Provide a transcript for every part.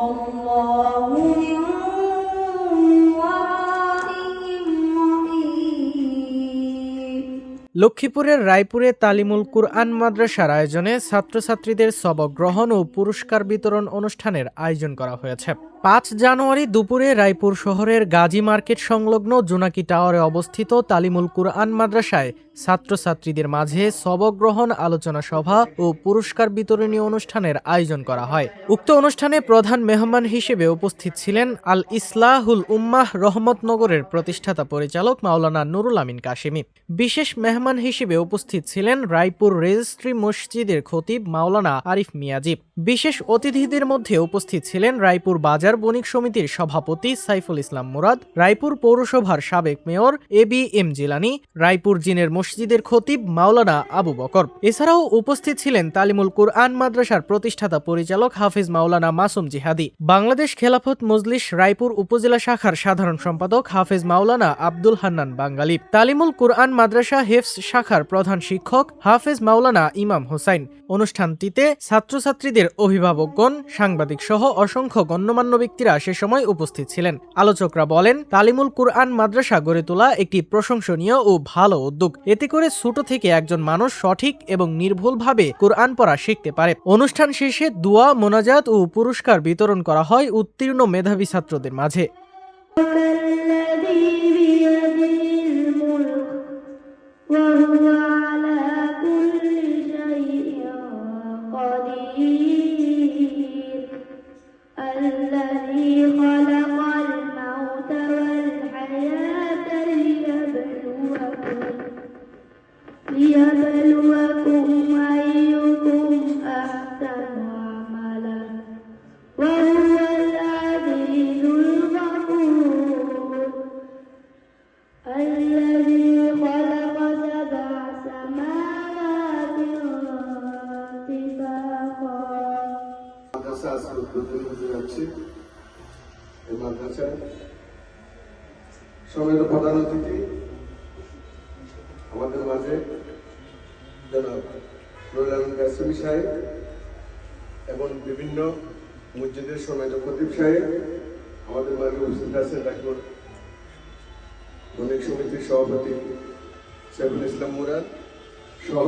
والله من ورائهم محيط লক্ষ্মীপুরের রায়পুরে তালিমুল কুরআন মাদ্রাসার আয়োজনে ছাত্রছাত্রীদের সবক গ্রহণ ও পুরস্কার বিতরণ অনুষ্ঠানের আয়োজন করা হয়েছে পাঁচ জানুয়ারি দুপুরে রায়পুর শহরের গাজী মার্কেট সংলগ্ন জোনাকি টাওয়ারে অবস্থিত তালিমুল কুরআন মাদ্রাসায় ছাত্রছাত্রীদের মাঝে সবগ্রহণ আলোচনা সভা ও পুরস্কার বিতরণী অনুষ্ঠানের আয়োজন করা হয়। উক্ত অনুষ্ঠানে প্রধান মেহমান হিসেবে উপস্থিত ছিলেন আল ইসলাহুল উম্মাহ রহমতনগরের প্রতিষ্ঠাতা পরিচালক মাওলানা নুরুল আমিন কাশিমি। বিশেষ মেহমান হিসেবে উপস্থিত ছিলেন রায়পুর রেজিস্ট্রি মসজিদের খতিব মাওলানা আরিফ মিয়াজিব বিশেষ অতিথিদের মধ্যে উপস্থিত ছিলেন রায়পুর বাজার বণিক সমিতির সভাপতি সাইফুল ইসলাম মুরাদ, রায়পুর পৌরসভার সাবেক mayor A B M Jilani, Raipur জিনের মসজিদের খতিব মাওলানা আবু বকর। এছাড়াও উপস্থিত ছিলেন তালিমুল কুরআন মাদ্রাসার প্রতিষ্ঠাতা পরিচালক হাফিজ মাওলানা মাসুম জিহাদি। বাংলাদেশ খেলাফত মজলিস রায়পুর উপজেলা শাখার সাধারণ সম্পাদক হাফিজ মাওলানা আব্দুল হান্নান বাঙ্গালি। তালিমুল কুরআন মাদ্রাসা হেফস শাখার প্রধান শিক্ষক হাফেজ মাওলানা ইমাম হোসাইন। অনুষ্ঠানটিতে ছাত্রছাত্রীদের অভিভাবকগণ, সাংবাদিক সহ অসংখ্য গণ্যমান্য ব্যক্তিরা সে সময় উপস্থিত ছিলেন। আলোচকরা বলেন, তালিমুল কুরআন মাদ্রাসা গড়ে তোলা একটি প্রশংসনীয় ও ভালো উদ্যোগ। এতে করে ছোট থেকে একজন মানুষ সঠিক এবং নির্ভুলভাবে কোরআন পড়া শিখতে পারে। অনুষ্ঠান শেষে দোয়া, মোনাজাত ও পুরস্কার বিতরণ করা হয় উত্তীর্ণ মেধাবী ছাত্রদের মাঝে। মাদ্রাসা উদ্বোধন হতে যাচ্ছে। এই মাদ্রাসায় সমেত প্রধান অতিথি আমাদের মাঝে জনাব সাহেব এবং বিভিন্ন মসজিদের সমেত খতিব সাহেব আমাদের মাঝে উপস্থিত আছেন ডাক্তার বণিক সমিতির সভাপতি সাইফুল ইসলাম মুরাদ সহ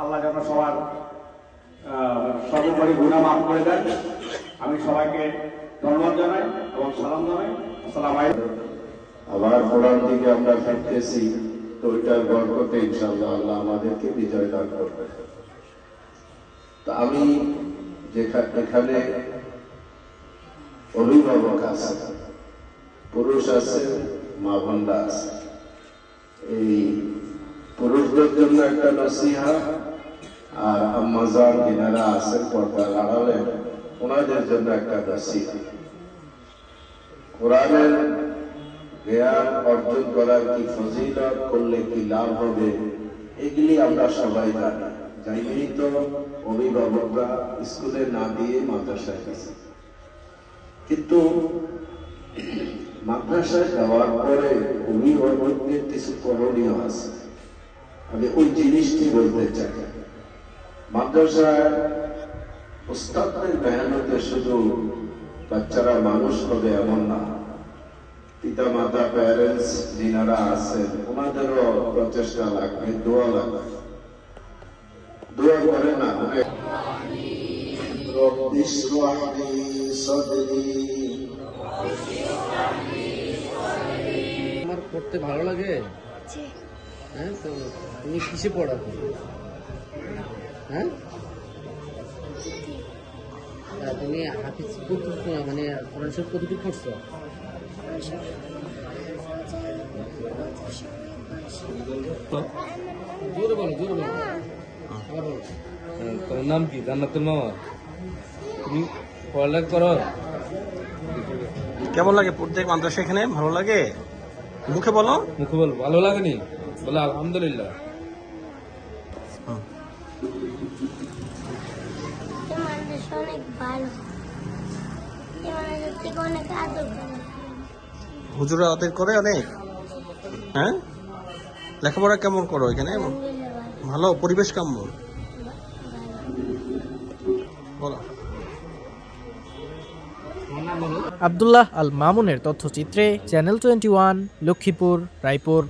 আল্লাহ যেন সবার সর্বোপরি গুণা মাফ করে দেন। আমি সবাইকে ধন্যবাদ জানাই এবং সালাম জানাই। আসসালাম আবার কোরআন দিকে আমরা ফিরতেছি তো ওইটার বরকতে ইনশাল্লাহ আল্লাহ আমাদেরকে বিজয় দান করবে। তা আমি এখানে অভিভাবক আছে, পুরুষ আছে, মা বোনরা আছে। এই পুরুষদের জন্য একটা নসিহা আর আম্মাজান যিনারা আছেন পর্দার আড়ালে ওনাদের জন্য একটা নসিহা কোরআনের জ্ঞান অর্জন করার কি ফজিলত, করলে কি লাভ হবে, এগুলি আমরা সবাই জানি। যাইনি তো অভিভাবকরা স্কুলে না দিয়ে মাদ্রাসায় গেছে। কিন্তু মাদ্রাসায় যাওয়ার পরে অভিভাবকদের কিছু করণীয় আছে। আমি ওই জিনিসটি বলতে চাই। মাদ্রাসায় উস্তাদের মেহনতে শুধু বাচ্চারা মানুষ হবে এমন না পিতা মাতা প্যারেন্টস যিনারা আছেন ওনাদেরও প্রচেষ্টা লাগবে দোয়া লাগবে দোয়া করে না অনেক رب اشرح لي صدري আমার পড়তে ভালো লাগে হ্যাঁ তো তুমি কিসে পড়াবো হ্যাঁ? তুমি হাফিজ কতটুকু মানে কোরআন শরীফ কতটুকু পড়ছো? জোরে বলো জোরে বলো। আবার বলো। তোমার নাম কি? জান্নাতুল মামা তুমি পড়ালেখা করো? কেমন লাগে প্রত্যেক মাদ্রাসা এখানে? ভালো লাগে? মুখে বলো। মুখে বলো। ভালো লাগেনি? বলে আলহামদুলিল্লাহ এই মানুষ অনেক ভালো। এই মানুষের থেকে অনেক আদর করে। হুজুরা ওদের করে অনেক? হ্যাঁ? লেখাপড়া কেমন করো এখানে? ভালো? ভালো পরিবেশ কেমন? বলো। আবদুল্লাহ আল মামুনের তথ্যচিত্রে channel twenty one Lakshmipur Raipur.